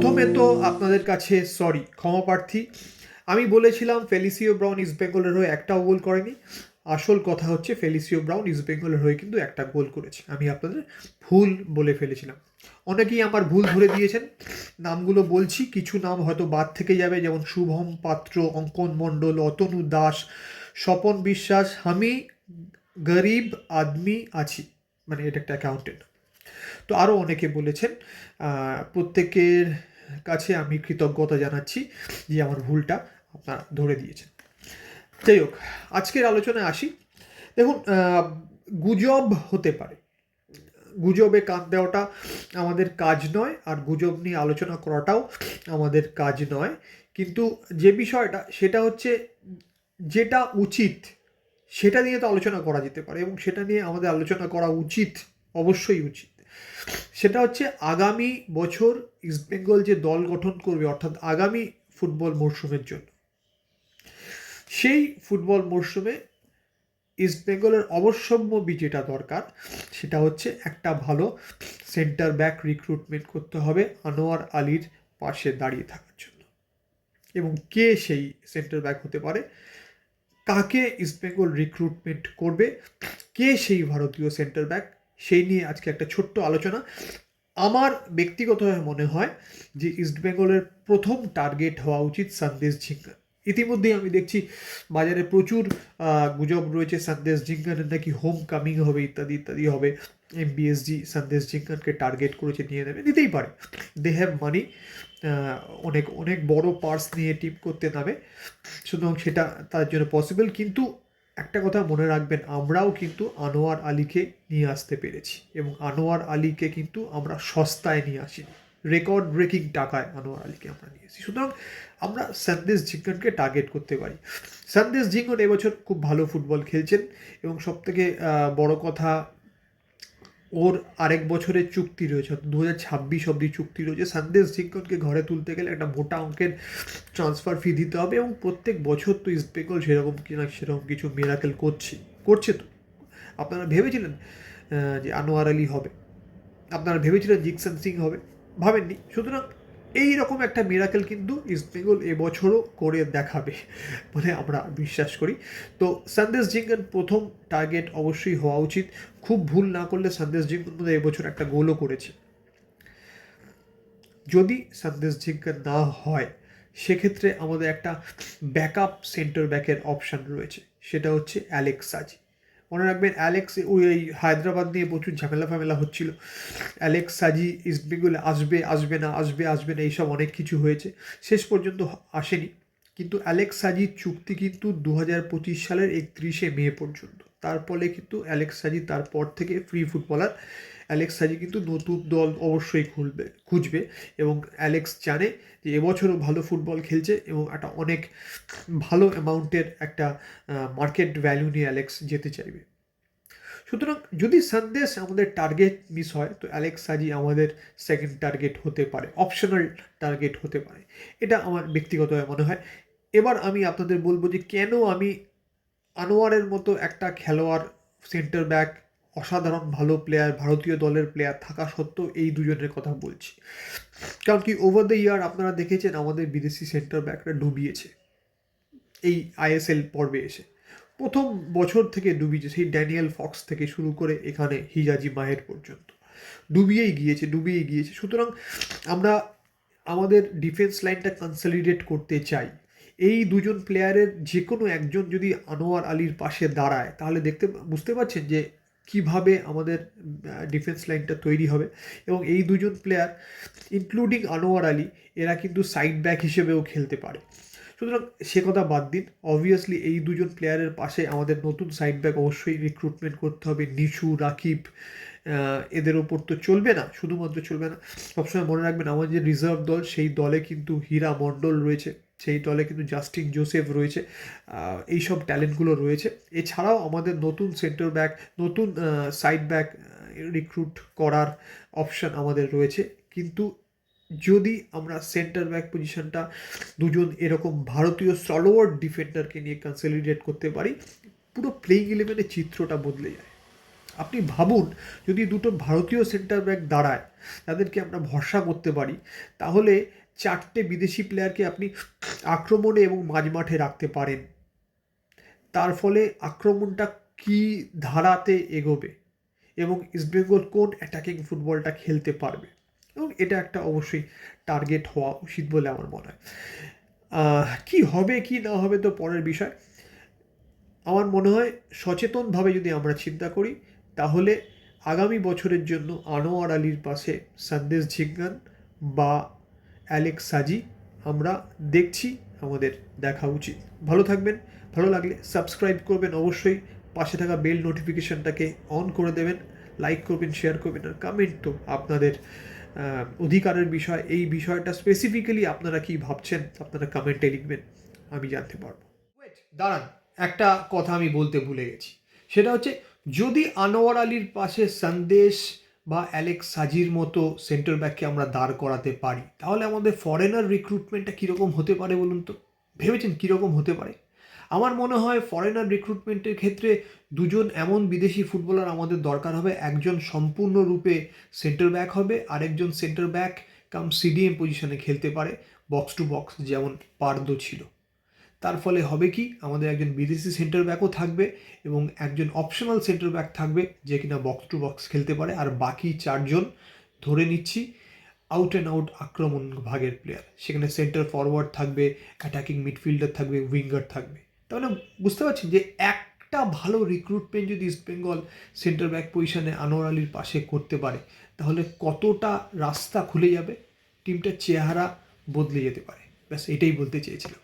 প্রথমে তো আপনাদের কাছে সরি ক্ষমা প্রার্থী। আমি বলেছিলাম ফেলিসিও ব্রাউন ইস্ট বেঙ্গলের হয়ে একটাও গোল করেনি। আসল কথা হচ্ছে ফেলিসিও ব্রাউন ইস্ট বেঙ্গলের হয়ে কিন্তু একটা গোল করেছে। আমি আপনাদের ভুল বলে ফেলেছিলাম। অনেকেই আমার ভুল ধরে দিয়েছেন। নামগুলো বলছি, কিছু নাম হয়তো বাদ থেকে যাবে, যেমন শুভম পাত্র, অঙ্কন মণ্ডল, অতনু দাস, স্বপন বিশ্বাস। আমি গরিব আদমি আছি মানে এটা একটা অ্যাকাউন্টেন্ট তো আরও অনেকে বলেছেন প্রত্যেকের কাছে আমি কৃতজ্ঞতা জানাচ্ছি যে আমার ভুলটা আপনারা ধরে দিয়েছেন। যাই হোক, আজকের আলোচনায় আসি। দেখুন গুজব হতে পারে। গুজবে কান দেওয়াটা আমাদের কাজ নয়, আর গুজব নিয়ে আলোচনা করাটাও আমাদের কাজ নয়। কিন্তু যে বিষয়টা, সেটা হচ্ছে যেটা উচিত, সেটা নিয়ে তো আলোচনা করা যেতে পারে এবং সেটা নিয়ে আমাদের আলোচনা করা উচিত, অবশ্যই উচিত। সেটা হচ্ছে আগামী বছর ইস্টবেঙ্গল যে দল গঠন করবে, অর্থাৎ আগামী ফুটবল মরশুমের জন্য, সেই ফুটবল মরশুমে ইস্টবেঙ্গলের অবশ্যম্য যেটা দরকার, সেটা হচ্ছে একটা ভালো সেন্টার ব্যাক রিক্রুটমেন্ট করতে হবে আনোয়ার আলীর পাশে দাঁড়িয়ে থাকার জন্য। এবং কে সেই সেন্টার ব্যাক হতে পারে? কাকে ইস্টবেঙ্গল রিক্রুটমেন্ট করবে? কে সেই ভারতীয় সেন্টার ব্যাক? সেই নিয়ে আজকে একটা ছোট্ট আলোচনা। আমার ব্যক্তিগতভাবে মনে হয় যে ইস্টবেঙ্গলের প্রথম টার্গেট হওয়া উচিত সন্দেশ ঝিঙ্গা ইতিমধ্যেই আমি দেখছি বাজারে প্রচুর গুজব রয়েছে সন্দেশ ঝিঙ্গানের নাকি হোম কামিং হবে, ইত্যাদি ইত্যাদি হবে। এমবিএসজি সন্দেশ ঝিঙ্গানকে টার্গেট করেছে, নিয়ে নেবে, নিতেই পারে। দে হ্যাভ মানি অনেক অনেক বড় পার্স নিয়ে টিম করতে নামে। সুতরাং সেটা তার জন্য পসিবল কিন্তু একটা কথা মনে রাখবেন, আমরাও কিন্তু আনোয়ার আলীকে নিয়ে আসতে পেরেছি এবং আনোয়ার আলীকে কিন্তু আমরা সস্তায় নিয়ে আসিনি। রেকর্ড ব্রেকিং টাকায় আনোয়ার আলীকে আমরা নিয়ে আসি সুতরাং আমরা সন্দেশ ঝিঙ্গনকে টার্গেট করতে পারি। সন্দেশ ঝিঙ্গন এবছর খুব ভালো ফুটবল খেলছেন এবং সবথেকে বড় কথা ওর আরেক বছরের চুক্তি রয়েছে দু হাজার ছাব্বিশ অব্দি চুক্তি রয়েছে। সন্দেশ সিংকনকে ঘরে তুলতে গেলে একটা মোটা অঙ্কের ট্রান্সফার ফি দিতে হবে এবং প্রত্যেক বছর তো ইস্টবেঙ্গল সেরকম কি না সেরকম কিছু মেরাকেল করছে করছে তো। আপনারা ভেবেছিলেন যে আনোয়ার আলী হবে। আপনারা ভেবেছিলেন জিকসন সিং হবে। ভাবেননি। সুতরাং এই রকম একটা মিরাকেল কিন্তু ইস্টবেঙ্গল এবছরও করে দেখাবে বলে আমরা বিশ্বাস করি। তো সন্দেশ জিঙ্গন প্রথম টার্গেট অবশ্যই হওয়া উচিত। খুব ভুল না করলে সন্দেশ জিঙ্গন বোধহয় এবছর একটা গোলও করেছে। যদি সন্দেশ জিঙ্গন না হয়, সেক্ষেত্রে আমাদের একটা ব্যাকআপ সেন্টার ব্যাকের অপশান রয়েছে। সেটা হচ্ছে অ্যালেক্স সাজি মনে রাখবেন অ্যালেক্স ওই হায়দ্রাবাদ নিয়ে প্রচুর ঝামেলা ফামেলা হচ্ছিল। অ্যালেক্স সাজি ইস্ট বেঙ্গলে আসবে আসবে না, আসবে আসবে না, এইসব অনেক কিছু হয়েছে। শেষ পর্যন্ত আসেনি। কিন্তু অ্যালেক্স সাজির চুক্তি কিন্তু দু হাজার পঁচিশ সালের একত্রিশে মে পর্যন্ত। তার ফলে কিন্তু অ্যালেক্স সাজি তারপর থেকে ফ্রি ফুটবলার অ্যালেক্স সাজি কিন্তু নতুন দল অবশ্যই খুলবে, খুঁজবে এবং অ্যালেক্স জানে যে এবছরও ভালো ফুটবল খেলছে এবং একটা অনেক ভালো অ্যামাউন্টের একটা মার্কেট ভ্যালু নিয়ে অ্যালেক্স যেতে চাইবে। সুতরাং যদি সন্দেশ আমাদের টার্গেট মিস হয়, তো অ্যালেক্স সাজি আমাদের সেকেন্ড টার্গেট হতে পারে অপশনাল টার্গেট হতে পারে। এটা আমার ব্যক্তিগতভাবে মনে হয়। এবার আমি আপনাদের বলব যে কেন আমি আনোয়ারের মতো একটা খেলোয়াড় সেন্টার ব্যাক অসাধারণ ভালো প্লেয়ার ভারতীয় দলের প্লেয়ার থাকা সত্ত্বেও এই দুজনের কথা বলছি। কারণ কি ওভার দ্য ইয়ার আপনারা দেখেছেন আমাদের বিদেশি সেন্টার ব্যাকরা ডুবিয়েছে। এই আইএসএল পর্বে এসে। প্রথম বছর থেকে ডুবিয়েছে, সেই ড্যানিয়েল ফক্স থেকে শুরু করে এখানে হিজাজি মাহের পর্যন্ত। ডুবিয়েই গিয়েছে ডুবিয়েই গিয়েছে। সুতরাং আমরা আমাদের ডিফেন্স লাইনটা কনসলিডেট করতে চাই। এই দুজন প্লেয়ারের যে কোনো একজন যদি আনোয়ার আলীর পাশে দাঁড়ায়, তাহলে দেখতে বুঝতে পারছেন যে কীভাবে আমাদের ডিফেন্স লাইনটা তৈরি হবে। এবং এই দুজন প্লেয়ার ইনক্লুডিং আনোয়ার আলী, এরা কিন্তু সাইড ব্যাক হিসেবেও খেলতে পারে। সুতরাং সে কথা বাদ দিন। অবভিয়াসলি এই দুজন প্লেয়ারের পাশে আমাদের নতুন সাইড ব্যাক অবশ্যই রিক্রুটমেন্ট করতে হবে। নিশু রাকিব এদের ওপর তো চলবে না, শুধুমাত্র চলবে না। সবসময় মনে রাখবেন, আমাদের যে রিজার্ভ দল, সেই দলে কিন্তু হীরা মণ্ডল রয়েছে। সেই দলে কিন্তু জাস্টিন জোসেফ রয়েছে আহ, এইসব ট্যালেন্টগুলো রয়েছে। এছাড়াও আমাদের নতুন সেন্টার ব্যাক নতুন সাইড ব্যাক রিক্রুট করার অপশন আমাদের রয়েছে। কিন্তু যদি আমরা সেন্টার ব্যাক পজিশনটা দুজন এরকম ভারতীয় সলোয়ার ডিফেন্ডারকে নিয়ে কনসলিডেট করতে পারি পুরো প্লেইং ইলেভেনের চিত্রটা বদলে যায়। আপনি ভাবুন যদি দুটো ভারতীয় সেন্টার ব্যাক দাঁড়ায় তাদেরকে আমরা ভরসা করতে পারি তাহলে চারটে বিদেশি প্লেয়ারকে আপনি আক্রমণে এবং মাঝমাঠে রাখতে পারেন। তার ফলে আক্রমণটা কী ধারাতে এগোবে এবং ইস্টবেঙ্গল কোন অ্যাটাকিং ফুটবলটা খেলতে পারবে? এবং এটা একটা অবশ্যই টার্গেট হওয়া উচিত বলে আমার মনে হয়। কি হবে, কি না হবে তো পরের বিষয়। আমার মনে হয় সচেতনভাবে যদি আমরা চিন্তা করি, তাহলে আগামী বছরের জন্য আনোয়ার আলীর পাশে সন্দেশ ঝিঙ্গান বা অ্যালেক্স সাজি। আমরা দেখছি, আমাদের দেখা উচিত। ভালো থাকবেন, ভালো লাগলে সাবস্ক্রাইব করবেন অবশ্যই। পাশে থাকা বেল নোটিফিকেশনটাকে অন করে দেবেন, লাইক করবেন, শেয়ার করবেন আর কমেন্ট তো আপনাদের অধিকারের বিষয়। এই বিষয়টা স্পেসিফিক্যালি আপনারা কি ভাবছেন, আপনারা কমেন্টে লিখবেন, আমি জানতে পারব। দাঁড়ান, একটা কথা আমি বলতে ভুলে গেছি। সেটা হচ্ছে, যদি আনোয়ার আলীর পাশে সন্দেশ বা অ্যালেক্স সাজির মতো সেন্টার ব্যাককে আমরা দাঁড় করাতে পারি। তাহলে আমাদের ফরেনার রিক্রুটমেন্টটা কীরকম হতে পারে বলুন তো? ভেবেছেন কীরকম হতে পারে? আমার মনে হয় ফরেনার রিক্রুটমেন্টের ক্ষেত্রে দুজন এমন বিদেশি ফুটবলার আমাদের দরকার হবে। একজন সম্পূর্ণরূপে সেন্টার ব্যাক হবে, আরেকজন সেন্টার ব্যাক কাম সিডিএম পজিশনে খেলতে পারে বক্স টু বক্স যেমন পার্দো ছিল। তার ফলে হবে কি? আমাদের একজন বিদেশি সেন্টার ব্যাকও থাকবে এবং একজন অপশনাল সেন্টার ব্যাক থাকবে যে কিনা বক্স টু বক্স খেলতে পারে। আর বাকি চারজন ধরে নিচ্ছি আউট অ্যান্ড আউট আক্রমণ ভাগের প্লেয়ার সেখানে সেন্টার ফরওয়ার্ড থাকবে অ্যাটাকিং মিডফিল্ডার থাকবে উইঙ্গার থাকবে। তাহলে বুঝতে পারছি যে একটা ভালো রিক্রুটমেন্ট যদি ইস্টবেঙ্গল সেন্টার ব্যাক পজিশনে আনোয়ার আলীর পাশে করতে পারে, তাহলে কতটা রাস্তা খুলে যাবে? টিমটার চেহারা বদলে যেতে পারে। ব্যাস, এটাই বলতে চেয়েছিলাম।